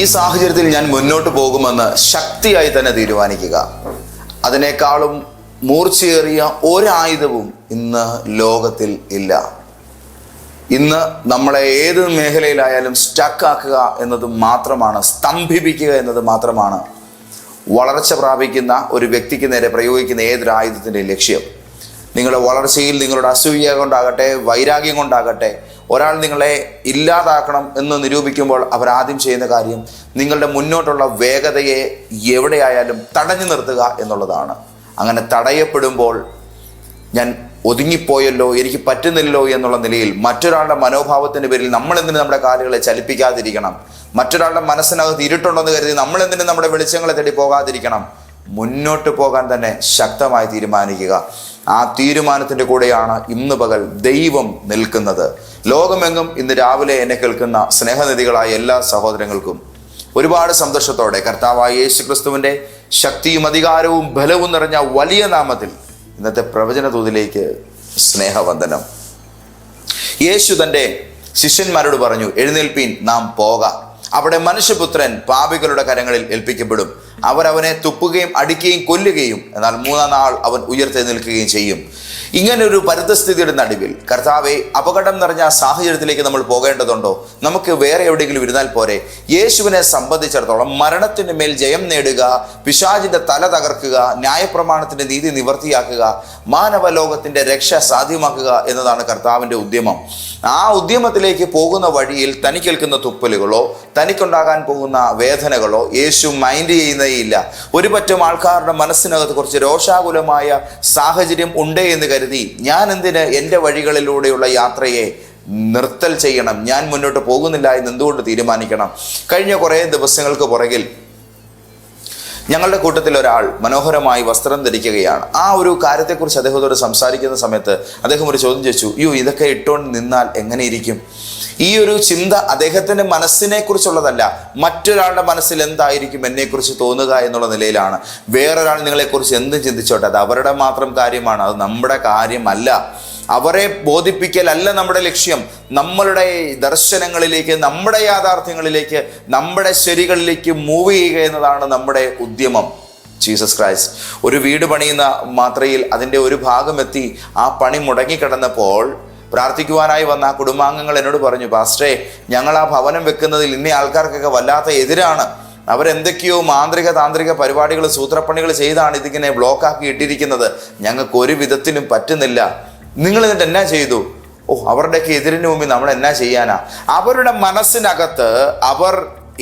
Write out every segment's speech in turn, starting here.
ഈ സാഹചര്യത്തിൽ ഞാൻ മുന്നോട്ട് പോകുമെന്ന് ശക്തിയായി തന്നെ തീരുമാനിക്കുക. അതിനേക്കാളും മൂർച്ചയേറിയ ഒരായുധവും ഇന്ന് ലോകത്തിൽ ഇല്ല. ഇന്ന് നമ്മളെ ഏത് മേഖലയിലായാലും സ്റ്റക്കാക്കുക എന്നത് മാത്രമാണ് സ്തംഭിപ്പിക്കുക എന്നത് മാത്രമാണ് വളർച്ച പ്രാപിക്കുന്ന ഒരു വ്യക്തിക്ക് നേരെ പ്രയോഗിക്കുന്ന ഏതൊരു ആയുധത്തിന്റെ ലക്ഷ്യം. നിങ്ങളുടെ വളർച്ചയിൽ നിങ്ങളുടെ അസൂയ കൊണ്ടാകട്ടെ വൈരാഗ്യം കൊണ്ടാകട്ടെ ഒരാൾ നിങ്ങളെ ഇല്ലാതാക്കണം എന്ന് നിരൂപിക്കുമ്പോൾ അവർ ആദ്യം ചെയ്യുന്ന കാര്യം നിങ്ങളുടെ മുന്നോട്ടുള്ള വേഗതയെ എവിടെയായാലും തടഞ്ഞു നിർത്തുക എന്നുള്ളതാണ്. അങ്ങനെ തടയപ്പെടുമ്പോൾ ഞാൻ ഒതുങ്ങിപ്പോയല്ലോ എനിക്ക് പറ്റുന്നില്ലല്ലോ എന്നുള്ള നിലയിൽ മറ്റൊരാളുടെ മനോഭാവത്തിന്റെ പേരിൽ നമ്മൾ എന്തിനു നമ്മുടെ കാലുകളെ ചലിപ്പിക്കാതിരിക്കണം? മറ്റൊരാളുടെ മനസ്സിനകത്ത് ഇരുട്ടുണ്ടെന്ന് കരുതി നമ്മൾ എന്തിനു നമ്മുടെ വെളിച്ചങ്ങളെ തേടി പോകാതിരിക്കണം? മുന്നോട്ട് പോകാൻ തന്നെ ശക്തമായി തീരുമാനിക്കുക. ആ തീരുമാനത്തിന്റെ കൂടെയാണ് ഇന്ന് പകൽ ദൈവം നിൽക്കുന്നത്. ലോകമെങ്ങും ഇന്ന് രാവിലെ എന്നെ കേൾക്കുന്ന സ്നേഹനിധികളായ എല്ലാ സഹോദരങ്ങൾക്കും ഒരുപാട് സന്തോഷത്തോടെ കർത്താവായ യേശു ക്രിസ്തുവിന്റെ ശക്തിയും അധികാരവും ബലവും നിറഞ്ഞ വലിയ നാമത്തിൽ ഇന്നത്തെ പ്രവചന തൂതിലേക്ക് സ്നേഹവന്ദനം. യേശു തന്റെ ശിഷ്യന്മാരോട് പറഞ്ഞു എഴുന്നേൽപ്പീൻ നാം പോകാം. അവിടെ മനുഷ്യപുത്രൻ പാപികളുടെ കരങ്ങളിൽ ഏൽപ്പിക്കപ്പെടും. അവരവനെ തുപ്പുകയും അടിക്കുകയും കൊല്ലുകയും എന്നാൽ മൂന്നാം നാൾ അവൻ ഉയർത്തെഴുന്നേൽക്കുകയും ചെയ്യും. ഇങ്ങനെ ഒരു പരിതസ്ഥിതിയുടെ നടുവിൽ കർത്താവെ അപകടം നിറഞ്ഞ സാഹചര്യത്തിലേക്ക് നമ്മൾ പോകേണ്ടതുണ്ടോ? നമുക്ക് വേറെ എവിടെയെങ്കിലും ഇരുന്നാൽ പോരെ. യേശുവിനെ സംബന്ധിച്ചിടത്തോളം മരണത്തിന് മേൽ ജയം നേടുക പിശാചിന്റെ തല തകർക്കുക ന്യായപ്രമാണത്തിന്റെ നീതി നിവർത്തിയാക്കുക മാനവലോകത്തിന്റെ രക്ഷ സാധ്യമാക്കുക എന്നതാണ് കർത്താവിന്റെ ഉദ്യമം. ആ ഉദ്യമത്തിലേക്ക് പോകുന്ന വഴിയിൽ തനിക്കേൽക്കുന്ന തുപ്പലുകളോ തനിക്കുണ്ടാകാൻ പോകുന്ന വേദനകളോ യേശു മൈൻഡ് ചെയ്യുന്നേയില്ല ഒരു പറ്റം ആൾക്കാരുടെ മനസ്സിനകത്ത് കുറച്ച് രോഷാകുലമായ സാഹചര്യം ഉണ്ട് എന്ന് കരുതി ഞാൻ എന്തിന് എന്റെ വഴികളിലൂടെയുള്ള യാത്രയെ നിർത്തൽ ചെയ്യണം? ഞാൻ മുന്നോട്ട് പോകുന്നില്ല എന്ന് എന്തുകൊണ്ട് തീരുമാനിക്കണം? കഴിഞ്ഞ കുറേ ദിവസങ്ങൾക്ക് പുറകിൽ ഞങ്ങളുടെ കൂട്ടത്തിൽ ഒരാൾ മനോഹരമായി വസ്ത്രം ധരിക്കുകയാണ്. ആ ഒരു കാര്യത്തെക്കുറിച്ച് അദ്ദേഹത്തോട് സംസാരിക്കുന്ന സമയത്ത് അദ്ദേഹം ഒരു ചോദ്യം ചോദിച്ചു അയ്യോ ഇതൊക്കെ ഇട്ടുകൊണ്ട് നിന്നാൽ എങ്ങനെ ഇരിക്കും? ഈ ഒരു ചിന്ത അദ്ദേഹത്തിന്റെ മനസ്സിനെ കുറിച്ചുള്ളതല്ല മറ്റൊരാളുടെ മനസ്സിൽ എന്തായിരിക്കും എന്നെക്കുറിച്ച് തോന്നുക എന്നുള്ള നിലയിലാണ്. വേറൊരാൾ നിങ്ങളെക്കുറിച്ച് എന്ത് ചിന്തിച്ചോട്ടെ അത് അവരുടെ മാത്രം കാര്യമാണ് അത് നമ്മുടെ കാര്യമല്ല. അവരെ ബോധിപ്പിക്കലല്ല നമ്മുടെ ലക്ഷ്യം. നമ്മളുടെ ദർശനങ്ങളിലേക്ക് നമ്മുടെ യാഥാർത്ഥ്യങ്ങളിലേക്ക് നമ്മുടെ ശരികളിലേക്ക് മൂവ് ചെയ്യുക എന്നതാണ് നമ്മുടെ ഉദ്യമം. ജീസസ് ക്രൈസ്റ്റ് ഒരു വീട് പണിയുന്ന മാത്രയിൽ അതിന്റെ ഒരു ഭാഗം എത്തി ആ പണി മുടങ്ങിക്കിടന്നപ്പോൾ പ്രാർത്ഥിക്കുവാനായി വന്ന ആ കുടുംബാംഗങ്ങൾ എന്നോട് പറഞ്ഞു പാസ്റ്റേ ഞങ്ങൾ ആ ഭവനം വെക്കുന്നതിൽ ഇന്ന ആൾക്കാർക്കൊക്കെ വല്ലാത്ത എതിരാണ്. അവരെന്തൊക്കെയോ മാന്ത്രിക താന്ത്രിക പരിപാടികൾ സൂത്രപ്പണികൾ ചെയ്താണ് ഇതിങ്ങനെ ബ്ലോക്കാക്കി ഇട്ടിരിക്കുന്നത്. ഞങ്ങൾക്ക് ഒരു വിധത്തിലും പറ്റുന്നില്ല. നിങ്ങൾ എന്നിട്ട് എന്നാ ചെയ്തു? ഓ അവരുടെയൊക്കെ എതിരിന് മുമ്പിൽ നമ്മൾ എന്നാ ചെയ്യാനാ? അവരുടെ മനസ്സിനകത്ത് അവർ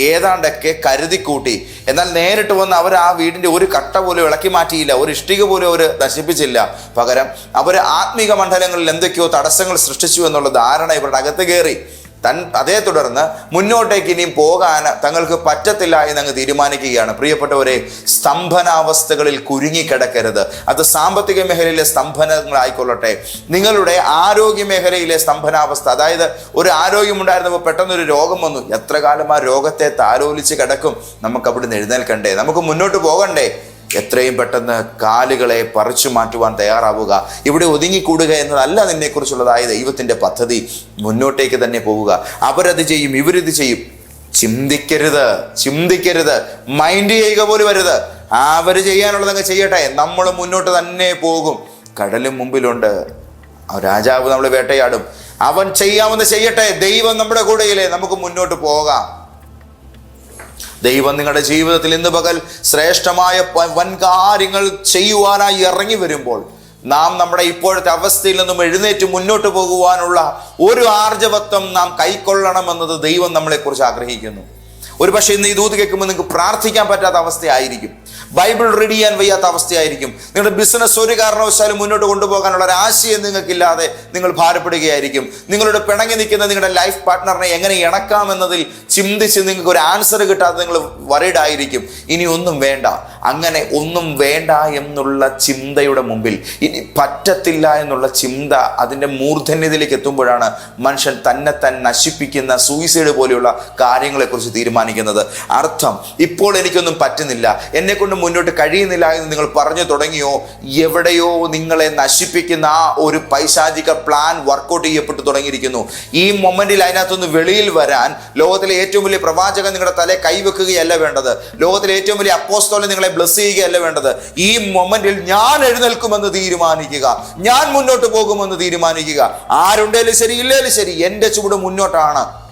ഏതാണ്ടൊക്കെ കരുതിക്കൂട്ടി. എന്നാൽ നേരിട്ട് വന്ന് അവർ ആ വീടിന്റെ ഒരു കട്ട പോലും ഇളക്കി മാറ്റിയില്ല. ഒരു ഇഷ്ടിക പോലും അവർ നശിപ്പിച്ചില്ല. പകരം അവർ ആത്മീക മണ്ഡലങ്ങളിൽ എന്തൊക്കെയോ തടസ്സങ്ങൾ സൃഷ്ടിച്ചു എന്നുള്ള ധാരണ ഇവരുടെ അകത്ത് കയറി. തൻ അതേ തുടർന്ന് മുന്നോട്ടേക്ക് ഇനിയും പോകാൻ തങ്ങൾക്ക് പറ്റത്തില്ല എന്ന് അങ്ങ് തീരുമാനിക്കുകയാണ്. പ്രിയപ്പെട്ടവരെ സ്തംഭനാവസ്ഥകളിൽ കുരുങ്ങിക്കിടക്കരുത്. അത് സാമ്പത്തിക മേഖലയിലെ സ്തംഭനങ്ങളായിക്കൊള്ളട്ടെ. നിങ്ങളുടെ ആരോഗ്യ മേഖലയിലെ സ്തംഭനാവസ്ഥ അതായത് ഒരു ആരോഗ്യമുണ്ടായിരുന്നപ്പോൾ പെട്ടെന്നൊരു രോഗം വന്നു. എത്ര കാലം ആ രോഗത്തെ താലോലിച്ച് കിടക്കും? നമുക്ക് അവിടുന്ന് എഴുന്നേൽക്കണ്ടേ? നമുക്ക് മുന്നോട്ട് പോകണ്ടേ? എത്രയും പെട്ടെന്ന് കാലുകളെ പറിച്ചു മാറ്റുവാൻ തയ്യാറാവുക. ഇവിടെ ഒതുങ്ങിക്കൂടുക എന്നതല്ല നിന്നെക്കുറിച്ചുള്ളതായ ദൈവത്തിന്റെ പദ്ധതി. മുന്നോട്ടേക്ക് തന്നെ പോവുക. അവരത് ചെയ്യും ഇവരിത് ചെയ്യും. ചിന്തിക്കരുത് ചിന്തിക്കരുത്. മൈൻഡ് ചെയ്യുക പോലും വരുത് അവർ ചെയ്യാനുള്ളതങ്ങ് ചെയ്യട്ടെ. നമ്മൾ മുന്നോട്ട് തന്നെ പോകും. കടലും മുമ്പിലുണ്ട്. രാജാവ് നമ്മൾ വേട്ടയാടും. അവൻ ചെയ്യാമെന്ന് ചെയ്യട്ടെ. ദൈവം നമ്മുടെ കൂടെയില്ലേ. നമുക്ക് മുന്നോട്ട് പോകാം. ദൈവം നിങ്ങളുടെ ജീവിതത്തിൽ ഇന്ന് പകൽ ശ്രേഷ്ഠമായ വൻ കാര്യങ്ങൾ ചെയ്യുവാനായി ഇറങ്ങി വരുമ്പോൾ നാം നമ്മുടെ ഇപ്പോഴത്തെ അവസ്ഥയിൽ നിന്നും എഴുന്നേറ്റ് മുന്നോട്ട് പോകുവാനുള്ള ഒരു ആർജവത്വം നാം കൈക്കൊള്ളണമെന്നത് ദൈവം നമ്മളെക്കുറിച്ച് ആഗ്രഹിക്കുന്നു. ഒരു പക്ഷേ ഇന്ന് ഈ ദൂത് കേൾക്കുമ്പോൾ നിങ്ങൾക്ക് പ്രാർത്ഥിക്കാൻ പറ്റാത്ത അവസ്ഥയായിരിക്കും. ബൈബിൾ റീഡ് ചെയ്യാൻ വയ്യാത്ത അവസ്ഥയായിരിക്കും. നിങ്ങളുടെ ബിസിനസ് ഒരു കാരണവശാലും മുന്നോട്ട് കൊണ്ടുപോകാനുള്ള ഒരു ആശയം നിങ്ങൾക്കില്ലാതെ നിങ്ങൾ ഭാരപ്പെടുകയായിരിക്കും. നിങ്ങളുടെ പിണങ്ങി നിൽക്കുന്ന നിങ്ങളുടെ ലൈഫ് പാർട്ട്ണറിനെ എങ്ങനെ ഇണക്കാമെന്നതിൽ ചിന്തിച്ച് നിങ്ങൾക്ക് ഒരു ആൻസർ കിട്ടാതെ നിങ്ങൾ വറീഡ് ആയിരിക്കും. ഇനി ഒന്നും വേണ്ട. അങ്ങനെ ഒന്നും വേണ്ട എന്നുള്ള ചിന്തയുടെ മുമ്പിൽ ഇനി പറ്റത്തില്ല എന്നുള്ള ചിന്ത അതിന്റെ മൂർധന്യതയിലേക്ക് എത്തുമ്പോഴാണ് മനുഷ്യൻ തന്നെ താൻ നശിപ്പിക്കുന്ന സൂയിസൈഡ് പോലെയുള്ള കാര്യങ്ങളെക്കുറിച്ച് തീരുമാനിക്കുന്നത്. അർത്ഥം ഇപ്പോൾ എനിക്കൊന്നും പറ്റുന്നില്ല. എന്നെ കൊണ്ട് പോലും മുന്നോട്ട് കഴിയുന്നില്ല എന്ന് നിങ്ങൾ പറഞ്ഞു തുടങ്ങിയോ? എവിടെയോ നിങ്ങളെ നശിപ്പിക്കുന്ന ആ ഒരു പൈശാചിക പ്ലാൻ വർക്കൗട്ട് ചെയ്യപ്പെട്ടു തുടങ്ങിയിരിക്കുന്നു. ഈ മൊമെന്റിൽ അതിനകത്തുനിന്ന് വെളിയിൽ വരാൻ ലോകത്തിലെ ഏറ്റവും വലിയ പ്രവാചകൻ നിങ്ങളുടെ തലയെ കൈവെക്കുകയല്ല വേണ്ടത്. ലോകത്തിലെ ഏറ്റവും വലിയ അപ്പോസ്തോലൻ നിങ്ങളെ ബ്ലസ് ചെയ്യുകയല്ല വേണ്ടത്. ഈ മൊമെന്റിൽ ഞാൻ എഴുന്നേൽക്കുമെന്ന് തീരുമാനിക്കുക. ഞാൻ മുന്നോട്ട് പോകുമെന്ന് തീരുമാനിക്കുക. ആരുണ്ടേലും ശരി ഇല്ലേലും ശരി എന്റെ ചുവട് മുന്നോട്ടാണ്.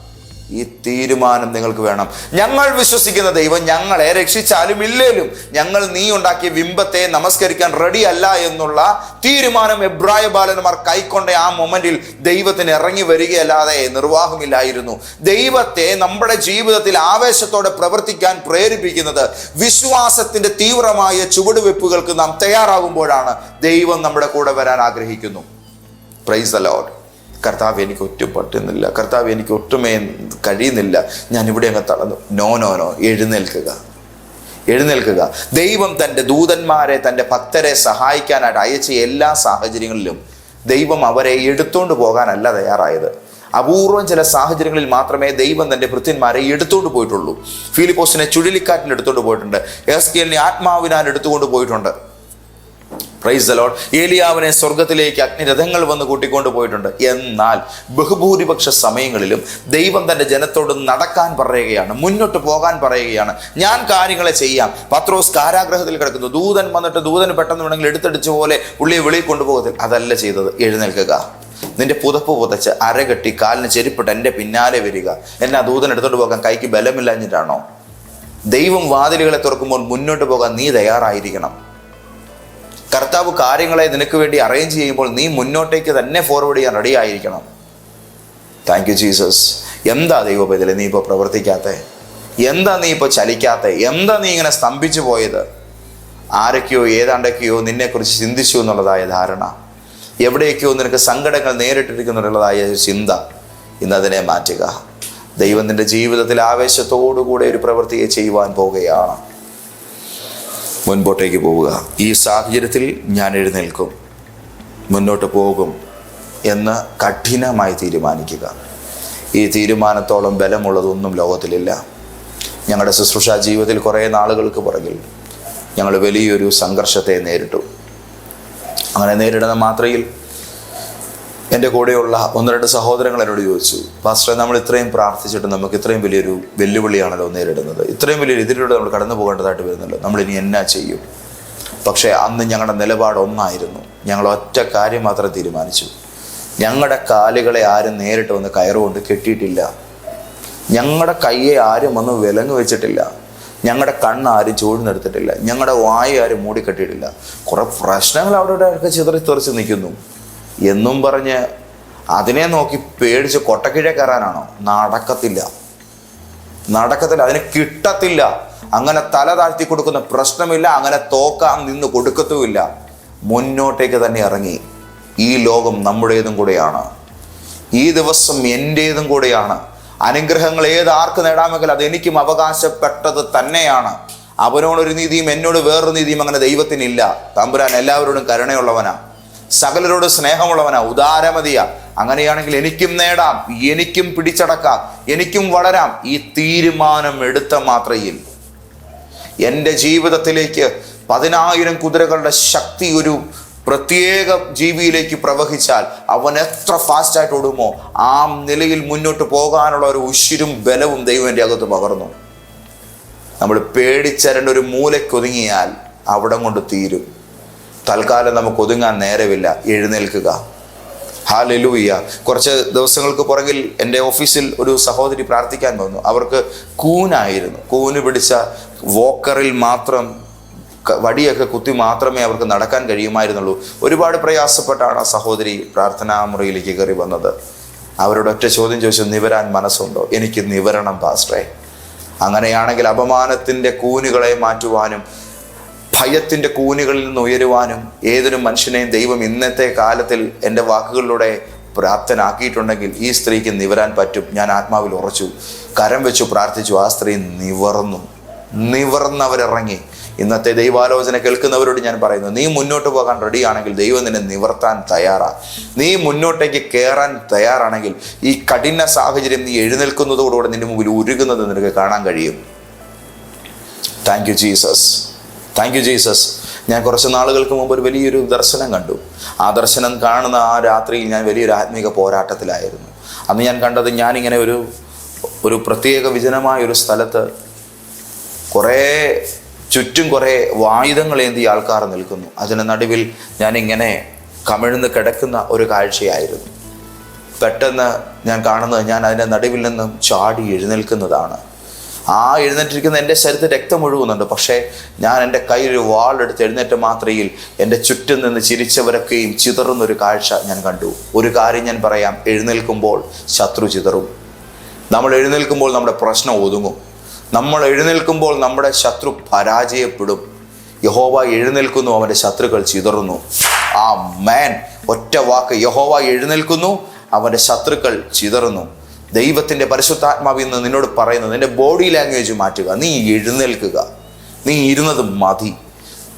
ഈ തീരുമാനം നിങ്ങൾക്ക് വേണം. ഞങ്ങൾ വിശ്വസിക്കുന്ന ദൈവം ഞങ്ങളെ രക്ഷിച്ചാലും ഇല്ലേലും ഞങ്ങൾ നീ ഉണ്ടാക്കിയ ബിംബത്തെ നമസ്കരിക്കാൻ റെഡി അല്ല എന്നുള്ള തീരുമാനം എബ്രായ ബാലന്മാർ കൈക്കൊണ്ട ആ മൊമെന്റിൽ ദൈവത്തിന് ഇറങ്ങി വരികയല്ലാതെ നിർവാഹമില്ലായിരുന്നു. ദൈവത്തെ നമ്മുടെ ജീവിതത്തിൽ ആവേശത്തോടെ പ്രവർത്തിക്കാൻ പ്രേരിപ്പിക്കുന്നത് വിശ്വാസത്തിന്റെ തീവ്രമായ ചുവടുവെപ്പുകൾക്ക് നാം തയ്യാറാകുമ്പോഴാണ് ദൈവം നമ്മുടെ കൂടെ വരാൻ ആഗ്രഹിക്കുന്നു. പ്രൈസ് ലോഡ് കർത്താവ് എനിക്ക് ഒറ്റും പറ്റുന്നില്ല കർത്താവ് എനിക്ക് ഒട്ടുമേ കഴിയുന്നില്ല. ഞാൻ ഇവിടെ അങ്ങ് തളർന്നു. നോ നോ നോ എഴുന്നേൽക്കുക. എഴുന്നേൽക്കുക. ദൈവം തന്റെ ദൂതന്മാരെ തന്റെ ഭക്തരെ സഹായിക്കാനായിട്ട് അയച്ച എല്ലാ സാഹചര്യങ്ങളിലും ദൈവം അവരെ എടുത്തുകൊണ്ട് പോകാനല്ല തയ്യാറായത്. അപൂർവം ചില സാഹചര്യങ്ങളിൽ മാത്രമേ ദൈവം തന്റെ ഭൃത്യന്മാരെ എടുത്തുകൊണ്ട് പോയിട്ടുള്ളൂ. ഫിലിപ്പോസിനെ ചുഴലിക്കാറ്റിന് എടുത്തുകൊണ്ട് പോയിട്ടുണ്ട്. എസ് കെലിനെ ആത്മാവിനാൽ എടുത്തുകൊണ്ട് പോയിട്ടുണ്ട്. പ്രൈസ് അലോൺ ഏലിയാവിനെ സ്വർഗത്തിലേക്ക് അഗ്നിരഥങ്ങൾ വന്ന് കൂട്ടിക്കൊണ്ട് പോയിട്ടുണ്ട്. എന്നാൽ ബഹുഭൂരിപക്ഷ സമയങ്ങളിലും ദൈവം തന്റെ ജനത്തോട് നടക്കാൻ പറയുകയാണ് മുന്നോട്ട് പോകാൻ പറയുകയാണ്. ഞാൻ കാര്യങ്ങളെ ചെയ്യാം. പത്രോസ് കാരാഗ്രഹത്തിൽ കിടക്കുന്നു. ദൂതൻ വന്നിട്ട് ദൂതന് പെട്ടെന്ന് വേണമെങ്കിൽ എടുത്തടിച്ച പോലെ ഉള്ളിയെ വെളിയിൽ കൊണ്ടുപോകത്തില്ല. അതല്ല ചെയ്തത്. എഴുന്നേൽക്കുക. നിന്റെ പുതപ്പ് പുതച്ച് അരകെട്ടി കാലിന് ചെരുപ്പിട്ട് എന്റെ പിന്നാലെ വരിക. എന്നെ ആ ദൂതൻ എടുത്തോണ്ട് പോകാൻ കൈക്ക് ബലമില്ലാഞ്ഞിട്ടാണോ? ദൈവം വാതിലുകളെ തുറക്കുമ്പോൾ മുന്നോട്ട് പോകാൻ നീ തയ്യാറായിരിക്കണം. കർത്താവ് കാര്യങ്ങളെ നിനക്ക് വേണ്ടി അറേഞ്ച് ചെയ്യുമ്പോൾ നീ മുന്നോട്ടേക്ക് തന്നെ ഫോർവേഡ് ചെയ്യാൻ റെഡി ആയിരിക്കണം. താങ്ക് യു ജീസസ് എന്താ ദൈവപേതലെ നീ ഇപ്പോൾ പ്രവർത്തിക്കാത്ത? എന്താ നീ ഇപ്പോൾ ചലിക്കാത്ത? എന്താ നീ ഇങ്ങനെ സ്തംഭിച്ചു പോയത്? ആരൊക്കെയോ ഏതാണ്ടൊക്കെയോ നിന്നെക്കുറിച്ച് ചിന്തിച്ചു എന്നുള്ളതായ ധാരണ. എവിടെയൊക്കെയോ നിനക്ക് സങ്കടങ്ങൾ നേരിട്ടിരിക്കുന്നുള്ളതായ ചിന്ത ഇന്ന് അതിനെ മാറ്റുക. ദൈവത്തിന്റെ ജീവിതത്തിൽ ആവേശത്തോടുകൂടെ ഒരു പ്രവൃത്തിയെ ചെയ്യുവാൻ പോവുകയാണ് മുൻപോട്ടേക്ക് പോവുക. ഈ സാഹചര്യത്തിൽ ഞാൻ എഴുന്നേൽക്കും. മുന്നോട്ട് പോകും എന്ന് കഠിനമായി തീരുമാനിക്കുക. ഈ തീരുമാനത്തോളം ബലമുള്ളതൊന്നും ലോകത്തിലില്ല. ഞങ്ങളുടെ ശുശ്രൂഷ ജീവിതത്തിൽ കുറേ നാളുകൾക്ക് പുറകിൽ ഞങ്ങൾ വലിയൊരു സംഘർഷത്തെ നേരിട്ടു. അങ്ങനെ നേരിടുന്ന മാത്രയിൽ എന്റെ കൂടെയുള്ള ഒന്ന് രണ്ട് സഹോദരങ്ങൾ എന്നോട് ചോദിച്ചു പാസ്റ്റർ നമ്മൾ ഇത്രയും പ്രാർത്ഥിച്ചിട്ട് നമുക്ക് ഇത്രയും വലിയൊരു വെല്ലുവിളിയാണല്ലോ നേരിടുന്നത്. ഇത്രയും വലിയൊരു ഇതിലൂടെ നമ്മൾ കടന്നു പോകേണ്ടതായിട്ട് വരുന്നല്ലോ. നമ്മൾ ഇനി എന്നാ ചെയ്യും? പക്ഷേ അന്ന് ഞങ്ങളുടെ നിലപാട് ഒന്നായിരുന്നു. ഞങ്ങൾ ഒറ്റ കാര്യം മാത്രം തീരുമാനിച്ചു. ഞങ്ങളുടെ കാലുകളെ ആരും നേരിട്ട് വന്ന് കയറുകൊണ്ട് കെട്ടിയിട്ടില്ല. ഞങ്ങളുടെ കയ്യെ ആരും വന്ന് വിലങ്ങ് വെച്ചിട്ടില്ല. ഞങ്ങളുടെ കണ്ണ് ആരും ചൂഴ്ന്നെടുത്തിട്ടില്ല ഞങ്ങളുടെ വായ ആരും മൂടിക്കെട്ടിയിട്ടില്ല കുറേ പ്രശ്നങ്ങൾ അവിടെ ഇവിടെയൊക്കെ ചിതറി തെറിച്ച് നിൽക്കുന്നു. എന്നും പറഞ്ഞ് അതിനെ നോക്കി പേടിച്ച് കൊട്ടക്കിഴ കയറാനാണോ? നടക്കത്തില്ല. നടക്കത്തില്ല അതിന് കിട്ടത്തില്ല. അങ്ങനെ തല താഴ്ത്തി കൊടുക്കുന്ന പ്രശ്നമില്ല അങ്ങനെ തോക്കാൻ നിന്ന് കൊടുക്കത്തുമില്ല. മുന്നോട്ടേക്ക് തന്നെ ഇറങ്ങി. ഈ ലോകം നമ്മുടേതും കൂടെയാണ്. ഈ ദിവസം എന്റേതും കൂടെയാണ്. അനുഗ്രഹങ്ങൾ ഏത് ആർക്ക് നേടാമെങ്കിൽ അത് എനിക്കും അവകാശപ്പെട്ടത് തന്നെയാണ്. അവനോടൊരു നീതിയും എന്നോട് വേറൊരു നീതിയും അങ്ങനെ ദൈവത്തിനില്ല. തമ്പുരാൻ എല്ലാവരോടും കരുണയുള്ളവനാ. സകലരോട് സ്നേഹമുള്ളവനാ ഉദാരമതിയാ. അങ്ങനെയാണെങ്കിൽ എനിക്കും നേടാം എനിക്കും പിടിച്ചടക്കാം എനിക്കും വളരാം. ഈ തീരുമാനം എടുത്ത മാത്രയിൽ എന്റെ ജീവിതത്തിലേക്ക് പതിനായിരം കുതിരകളുടെ ശക്തി ഒരു പ്രത്യേക ജീവിയിലേക്ക് പ്രവഹിച്ചാൽ അവൻ എത്ര ഫാസ്റ്റായിട്ട് ഓടുമോ ആ നിലയിൽ മുന്നോട്ട് പോകാനുള്ള ഒരു ഉശിരും ബലവും ദൈവന്റെ അകത്ത് പകർന്നു. നമ്മൾ പേടിച്ചരണ്ട ഒരു മൂലയ്ക്കൊതുങ്ങിയാൽ അവിടം കൊണ്ട് തീരും. തൽക്കാലം നമുക്ക് ഒതുങ്ങാൻ നേരമില്ല. എഴുന്നേൽക്കുക. ഹാലലൂയ്യ കുറച്ച് ദിവസങ്ങൾക്ക് പുറകിൽ എന്റെ ഓഫീസിൽ ഒരു സഹോദരി പ്രാർത്ഥിക്കാൻ വന്നു. അവർക്ക് കൂനായിരുന്നു. കൂന് പിടിച്ച വോക്കറിൽ മാത്രം വടിയൊക്കെ കുത്തി മാത്രമേ അവർക്ക് നടക്കാൻ കഴിയുമായിരുന്നുള്ളൂ. ഒരുപാട് പ്രയാസപ്പെട്ടാണ് ആ സഹോദരി പ്രാർത്ഥനാ മുറിയിലേക്ക് കയറി വന്നത്. അവരോട് ഒറ്റ ചോദ്യം ചോദിച്ചു നിവരാൻ മനസ്സുണ്ടോ? എനിക്ക് നിവരണം പാസ്റ്ററേ. അങ്ങനെയാണെങ്കിൽ അപമാനത്തിന്റെ കൂനുകളെ മാറ്റുവാനും ഭയത്തിന്റെ കൂനുകളിൽ നിന്ന് ഉയരുവാനും ഏതൊരു മനുഷ്യനെയും ദൈവം ഇന്നത്തെ കാലത്തിൽ എന്റെ വാക്കുകളിലൂടെ പ്രാപ്തനാക്കിയിട്ടുണ്ടെങ്കിൽ ഈ സ്ത്രീക്ക് നിവരാൻ പറ്റും. ഞാൻ ആത്മാവിൽ ഉറച്ചു. കരം വെച്ചു പ്രാർത്ഥിച്ചു. ആ സ്ത്രീ നിവർന്നു. നിവർന്നവരിറങ്ങി. ഇന്നത്തെ ദൈവാലോചന കേൾക്കുന്നവരോട് ഞാൻ പറയുന്നു നീ മുന്നോട്ട് പോകാൻ റെഡിയാണെങ്കിൽ ദൈവം നിന്നെ നിവർത്താൻ തയ്യാറാ. നീ മുന്നോട്ടേക്ക് കയറാൻ തയ്യാറാണെങ്കിൽ ഈ കഠിന സാഹചര്യം നീ എഴുന്നേൽക്കുന്നതോടുകൂടെ നിന്റെ മുമ്പിൽ ഉരുകുന്നത് നിനക്ക് കാണാൻ കഴിയും. Thank you Jesus thank you Jesus ഞാൻ കുറച്ച് നാളുകൾക്ക് മുമ്പ് ഒരു വലിയൊരു ദർശനം കണ്ടു. ആ ദർശനം കാണുന്ന ആ രാത്രിയിൽ ഞാൻ വലിയൊരു ആത്മീക പോരാട്ടത്തിലായിരുന്നു. അന്ന് ഞാൻ കണ്ടത് ഞാനിങ്ങനെ ഒരു ഒരു പ്രത്യേക വിജനമായ ഒരു സ്ഥലത്ത് കുറേ ചുറ്റും കുറേ വായുധങ്ങളേന്തി ആൾക്കാർ നിൽക്കുന്നു. അതിന് നടുവിൽ ഞാനിങ്ങനെ കമിഴ്ന്ന് കിടക്കുന്ന ഒരു കാഴ്ചയായിരുന്നു. പെട്ടെന്ന് ഞാൻ കാണുന്നത് ഞാൻ അതിന്റെ നടുവിൽ നിന്നും ചാടി എഴുന്നേൽക്കുന്നതാണ്. ആ എഴുന്നേറ്റിരിക്കുന്ന എന്റെ ശരീരത്തിൽ രക്തം ഒഴുകുന്നുണ്ട്. പക്ഷേ ഞാൻ എന്റെ കയ്യിൽ ഒരു വാളെടുത്ത് എഴുന്നേറ്റ മാത്രയിൽ എന്റെ ചുറ്റും നിന്ന് ചിരിച്ചവരൊക്കെയും ചിതറുന്ന ഒരു കാഴ്ച ഞാൻ കണ്ടു. ഒരു കാര്യം ഞാൻ പറയാം. എഴുന്നേൽക്കുമ്പോൾ ശത്രു ചിതറും. നമ്മൾ എഴുന്നേൽക്കുമ്പോൾ നമ്മുടെ പ്രശ്നം ഒതുങ്ങും. നമ്മൾ എഴുന്നേൽക്കുമ്പോൾ നമ്മുടെ ശത്രു പരാജയപ്പെടും. യഹോവ എഴുന്നേൽക്കുന്നു അവന്റെ ശത്രുക്കൾ ചിതറുന്നു. ആ മാൻ ഒറ്റ വാക്ക് യഹോവ എഴുന്നേൽക്കുന്നു അവന്റെ ശത്രുക്കൾ ചിതറുന്നു. ദൈവത്തിന്റെ പരിശുദ്ധാത്മാവിൽ നിന്ന് നിന്നോട് പറയുന്നത് നിന്റെ ബോഡി ലാംഗ്വേജ് മാറ്റുക നീ എഴുന്നേൽക്കുക നീ ഇരുന്നത് മതി.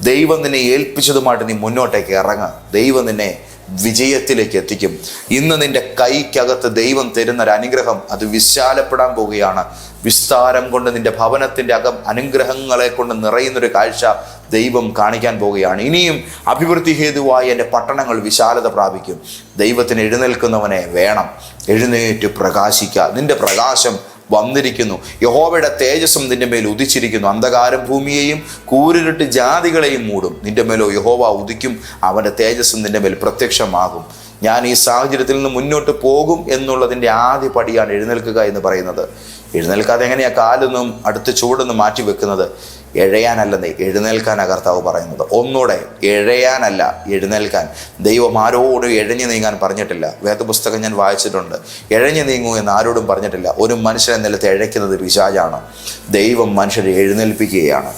ദൈവം നിന്നെ ഏൽപ്പിച്ചതുമായിട്ട് നീ മുന്നോട്ടേക്ക് ഇറങ്ങുക ദൈവം നിന്നെ വിജയത്തിലേക്ക് എത്തിക്കും. ഇന്ന് നിന്റെ കൈക്കകത്ത് ദൈവം തരുന്ന ഒരു അനുഗ്രഹം അത് വിശാലപ്പെടാൻ പോവുകയാണ്. വിസ്താരം കൊണ്ട് നിന്റെ ഭവനത്തിന്റെ അകം അനുഗ്രഹങ്ങളെ കൊണ്ട് നിറയുന്നൊരു കാഴ്ച ദൈവം കാണിക്കാൻ പോവുകയാണ്. ഇനിയും അഭിവൃദ്ധി ഹേതുവായി എന്റെ പട്ടണങ്ങൾ വിശാലത പ്രാപിക്കും. ദൈവത്തിന് എഴുന്നേൽക്കുന്നവനെ വേണം. എഴുന്നേറ്റ് പ്രകാശിക്കുക. നിന്റെ പ്രകാശം വന്നിരിക്കുന്നു. യഹോവയുടെ തേജസ്സും നിന്റെ മേൽ ഉദിച്ചിരിക്കുന്നു. അന്ധകാരം ഭൂമിയെയും കൂരിരുട്ട് ജാതികളെയും മൂടും. നിന്റെ മേലോ യഹോവ ഉദിക്കും. അവന്റെ തേജസ്സും നിന്റെ മേൽ പ്രത്യക്ഷമാകും. ഞാൻ ഈ സാഹചര്യത്തിൽ നിന്ന് മുന്നോട്ട് പോകും എന്നുള്ളതിന്റെ ആദ്യ പടിയാണ് എഴുന്നേൽക്കുക എന്ന് പറയുന്നത്. എഴുന്നേൽക്കാതെ എങ്ങനെയാ കാലൊന്നും അടുത്ത് ചൂടൊന്നും മാറ്റി വെക്കുന്നത്? എഴയാനല്ലെന്നേ എഴുന്നേൽക്കാനാ കർത്താവ് പറയുന്നത്. ഒന്നുകൂടെ എഴയാനല്ല എഴുന്നേൽക്കാൻ. ദൈവം ആരോടും എഴഞ്ഞു നീങ്ങാൻ പറഞ്ഞിട്ടില്ല. വേദപുസ്തകം ഞാൻ വായിച്ചിട്ടുണ്ട്. എഴഞ്ഞു നീങ്ങൂ എന്ന് ആരോടും പറഞ്ഞിട്ടില്ല. ഒരു മനുഷ്യനെ നിലത്ത് എഴയ്ക്കുന്നത് പിശാചാണ്. ദൈവം മനുഷ്യരെ എഴുന്നേൽപ്പിക്കുകയാണ്.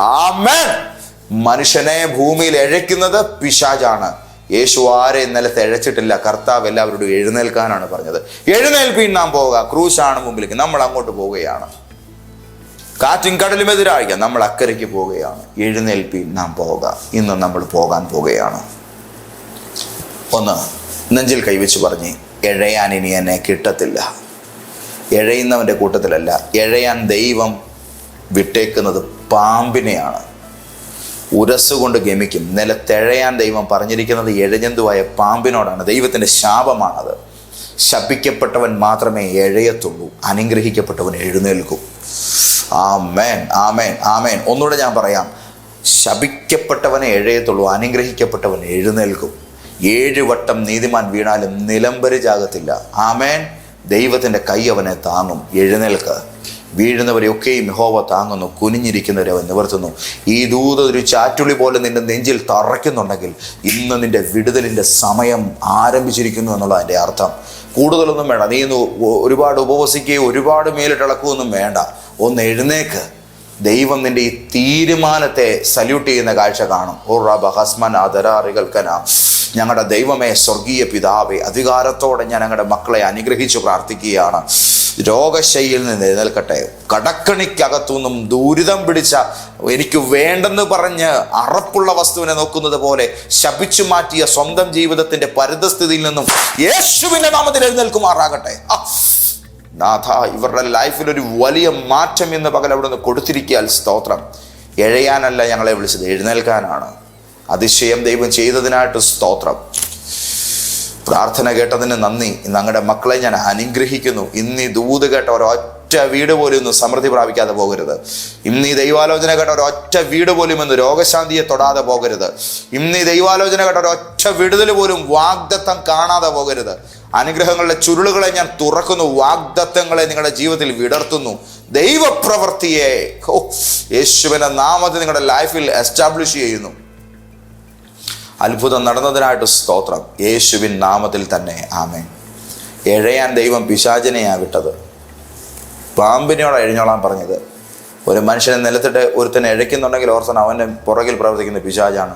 ആമേൻ. മനുഷ്യനെ ഭൂമിയിൽ എഴയ്ക്കുന്നത് പിശാചാണ്. യേശു ആരെ ഇന്നലെ തിഴച്ചിട്ടില്ല കർത്താവ് എല്ലാവരോടും എഴുന്നേൽക്കാനാണ് പറഞ്ഞത്. എഴുന്നേൽപ്പീൻ നാം പോവുക ക്രൂശാണ് മുമ്പിലേക്ക്. നമ്മൾ അങ്ങോട്ട് പോവുകയാണ്. കാറ്റും കടലും എതിരാഴിക്കാം നമ്മൾ അക്കരയ്ക്ക് പോവുകയാണ്. എഴുന്നേൽപ്പീൻ നാം പോവുക. ഇന്ന് നമ്മൾ പോകാൻ പോവുകയാണ്. ഒന്ന് നെഞ്ചിൽ കൈവച്ച് പറഞ്ഞ് എഴയാൻ ഇനി എന്നെ കിട്ടത്തില്ല. എഴയുന്നവന്റെ കൂട്ടത്തിലല്ല എഴയാൻ ദൈവം വിട്ടേക്കുന്നത് പാമ്പിനെയാണ്. ഉരസുകൊണ്ട് ഗമിക്കും. നിലത്തെഴയാൻ ദൈവം പറഞ്ഞിരിക്കുന്നത് എഴഞ്ഞന്തുവായ പാമ്പിനോടാണ്. ദൈവത്തിന്റെ ശാപമാണത്. ശപിക്കപ്പെട്ടവൻ മാത്രമേ എഴയത്തുള്ളൂ. അനുഗ്രഹിക്കപ്പെട്ടവൻ എഴുന്നേൽക്കും. ആമേൻ ആമേൻ ആമേൻ. ഒന്നുകൂടെ ഞാൻ പറയാം. ശപിക്കപ്പെട്ടവനെ എഴയത്തുള്ളൂ അനുഗ്രഹിക്കപ്പെട്ടവൻ എഴുന്നേൽക്കും. ഏഴ് വട്ടം നീതിമാൻ വീണാലും നിലംബരിജാകത്തില്ല ആമേൻ. ദൈവത്തിന്റെ കൈ അവനെ താങ്ങും. എഴുന്നേൽക്ക് വീഴുന്നവരെയൊക്കെയും യഹോവ താങ്ങുന്നു കുനിഞ്ഞിരിക്കുന്നവരെ അവൻ നിവർത്തുന്നു. ഈ ദൂത ഒരു ചാറ്റുളി പോലെ നിന്റെ നെഞ്ചിൽ തറയ്ക്കുന്നുണ്ടെങ്കിൽ ഇന്ന് നിന്റെ വിടുതലിന്റെ സമയം ആരംഭിച്ചിരിക്കുന്നു എന്നുള്ള അതിന്റെ അർത്ഥം. കൂടുതലൊന്നും വേണ്ട. നീ ഒരുപാട് ഉപവസിക്കുകയോ ഒരുപാട് മേലിട്ടിളക്കുകയൊന്നും വേണ്ട. ഒന്ന് എഴുന്നേക്ക്. ദൈവം നിന്റെ ഈ തീരുമാനത്തെ സല്യൂട്ട് ചെയ്യുന്ന കാഴ്ച കാണും. ഓ റബ ഹസ്മൻ അതരാറികൾക്കന ഞങ്ങളുടെ ദൈവമേ സ്വർഗീയ പിതാവേ അധികാരത്തോടെ ഞാൻ ഞങ്ങളുടെ മക്കളെ അനുഗ്രഹിച്ചു പ്രാർത്ഥിക്കുകയാണ്. രോഗശൈലിയിൽ നിന്ന് എഴുന്നേൽക്കട്ടെ. കടക്കണിക്കകത്തുനിന്നും ദുരിതം പിടിച്ച എനിക്ക് വേണ്ടെന്ന് പറഞ്ഞ് അറപ്പുള്ള വസ്തുവിനെ നോക്കുന്നത് പോലെ ശപിച്ചു മാറ്റിയ സ്വന്തം ജീവിതത്തിന്റെ പരിതസ്ഥിതിയിൽ നിന്നും യേശുവിന്റെ നാമത്തിൽ എഴുന്നേൽക്കുമാറാകട്ടെ. നാഥ ഇവരുടെ ലൈഫിൽ ഒരു വലിയ മാറ്റം ഇന്ന് പകൽ അവിടെ നിന്ന് കൊടുത്തിരിക്കാൻ സ്തോത്രം. എഴയാനല്ല ഞങ്ങളെ വിളിച്ചത് എഴുന്നേൽക്കാനാണ്. അതിശയം ദൈവം ചെയ്തതിനായിട്ട് സ്തോത്രം. പ്രാർത്ഥന കേട്ടതിന് നന്ദി. ഇന്ന് അങ്ങയുടെ മക്കളെ ഞാൻ അനുഗ്രഹിക്കുന്നു. ഇന്ന് ദൂത് കേട്ട ഒരൊറ്റ വീട് പോലും ഇന്ന് സമൃദ്ധി പ്രാപിക്കാതെ പോകരുത്. ഇന്ന് ഈ ദൈവാലോചന കേട്ട ഒരൊറ്റ വീട് പോലും ഇന്ന് രോഗശാന്തിയെ തൊടാതെ പോകരുത്. ഇന്ന് ഈ ദൈവാലോചന കേട്ട ഒരൊറ്റ വിടുതൽ പോലും വാഗ്ദത്തം കാണാതെ പോകരുത്. അനുഗ്രഹങ്ങളുടെ ചുരുളുകളെ ഞാൻ തുറക്കുന്നു വാഗ്ദത്തങ്ങളെ നിങ്ങളുടെ ജീവിതത്തിൽ വിടർത്തുന്നു. ദൈവപ്രവൃത്തിയെ യേശുവിന്റെ നാമത്തെ നിങ്ങളുടെ ലൈഫിൽ എസ്റ്റാബ്ലിഷ് ചെയ്യുന്നു. അത്ഭുതം നടന്നതിനായിട്ട് സ്തോത്രം. യേശുവിൻ നാമത്തിൽ തന്നെ ആമേ എഴയാൻ ദൈവം പിശാചനയാ വിട്ടത്. പാമ്പിനോട് എഴിഞ്ഞോളാൻ പറഞ്ഞത്. ഒരു മനുഷ്യനെ നിലത്തിട്ട് ഒരുത്തനെ എഴയ്ക്കുന്നുണ്ടെങ്കിൽ ഓർത്തൻ അവന്റെ പുറകിൽ പ്രവർത്തിക്കുന്ന പിശാജാണ്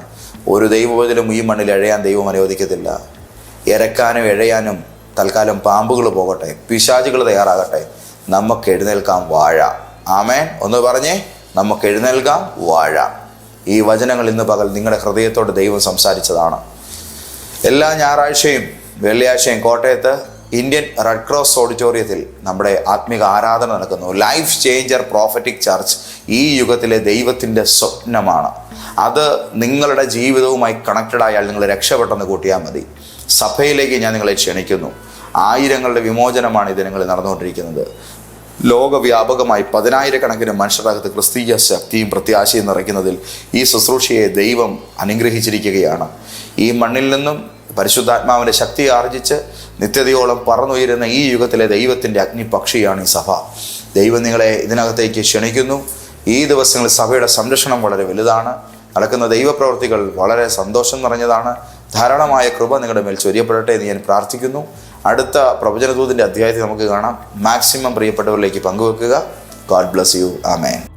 ഒരു ദൈവബോധത്തിലും ഈ മണ്ണിൽ എഴയാൻ ദൈവം അനുവദിക്കത്തില്ല. ഇരക്കാനും എഴയാനും തൽക്കാലം പാമ്പുകൾ പോകട്ടെ പിശാചുകൾ തയ്യാറാകട്ടെ. നമുക്ക് എഴുന്നേൽക്കാം വാഴ. ആമേൻ. ഒന്ന് പറഞ്ഞേ നമുക്ക് എഴുന്നേൽക്കാം വാഴ. ഈ വചനങ്ങൾ ഇന്ന് പകൽ നിങ്ങളുടെ ഹൃദയത്തോട് ദൈവം സംസാരിച്ചതാണ്. എല്ലാ ഞായറാഴ്ചയും വെള്ളിയാഴ്ചയും കോട്ടയത്ത് ഇന്ത്യൻ റെഡ് ക്രോസ് ഓഡിറ്റോറിയത്തിൽ നമ്മുടെ ആത്മിക ആരാധന നടക്കുന്നു. ലൈഫ് ചേഞ്ചർ പ്രോഫറ്റിക് ചർച്ച് ഈ യുഗത്തിലെ ദൈവത്തിന്റെ സ്വപ്നമാണ്. അത് നിങ്ങളുടെ ജീവിതവുമായി കണക്റ്റഡ് ആയാൽ നിങ്ങൾ രക്ഷപ്പെട്ടെന്ന് കൂട്ടിയാൽ മതി. സഭയിലേക്ക് ഞാൻ നിങ്ങളെ ക്ഷണിക്കുന്നു. ആയിരങ്ങളുടെ വിമോചനമാണ് ഇത് നിങ്ങൾ നടന്നുകൊണ്ടിരിക്കുന്നത്. ലോകവ്യാപകമായി പതിനായിരക്കണക്കിന് മനുഷ്യരകത്ത് ക്രിസ്തീയ ശക്തിയും പ്രത്യാശയും നിറയ്ക്കുന്നതിൽ ഈ ശുശ്രൂഷയെ ദൈവം അനുഗ്രഹിച്ചിരിക്കുകയാണ്. ഈ മണ്ണിൽ നിന്നും പരിശുദ്ധാത്മാവിന്റെ ശക്തി ആർജിച്ച് നിത്യതയോളം പറന്നുയരുന്ന ഈ യുഗത്തിലെ ദൈവത്തിന്റെ അഗ്നിപക്ഷിയാണ് ഈ സഭ. ദൈവം നിങ്ങളെ ഇതിനകത്തേക്ക് ക്ഷണിക്കുന്നു. ഈ ദിവസങ്ങളിൽ സഭയുടെ സംരക്ഷണം വളരെ വലുതാണ്. നടക്കുന്ന ദൈവപ്രവർത്തികൾ വളരെ സന്തോഷം നിറഞ്ഞതാണ്. ധാരാളമായ കൃപ നിങ്ങളുടെ മേൽ ചൊരിയപ്പെടട്ടെ എന്ന് ഞാൻ പ്രാർത്ഥിക്കുന്നു. അടുത്ത പ്രവചനദൂതിന്റെ അധ്യായത്തിൽ നമുക്ക് കാണാം. മാക്സിമം പ്രിയപ്പെട്ടവരിലേക്ക് പങ്കുവെക്കുക. God bless you. ആമേൻ.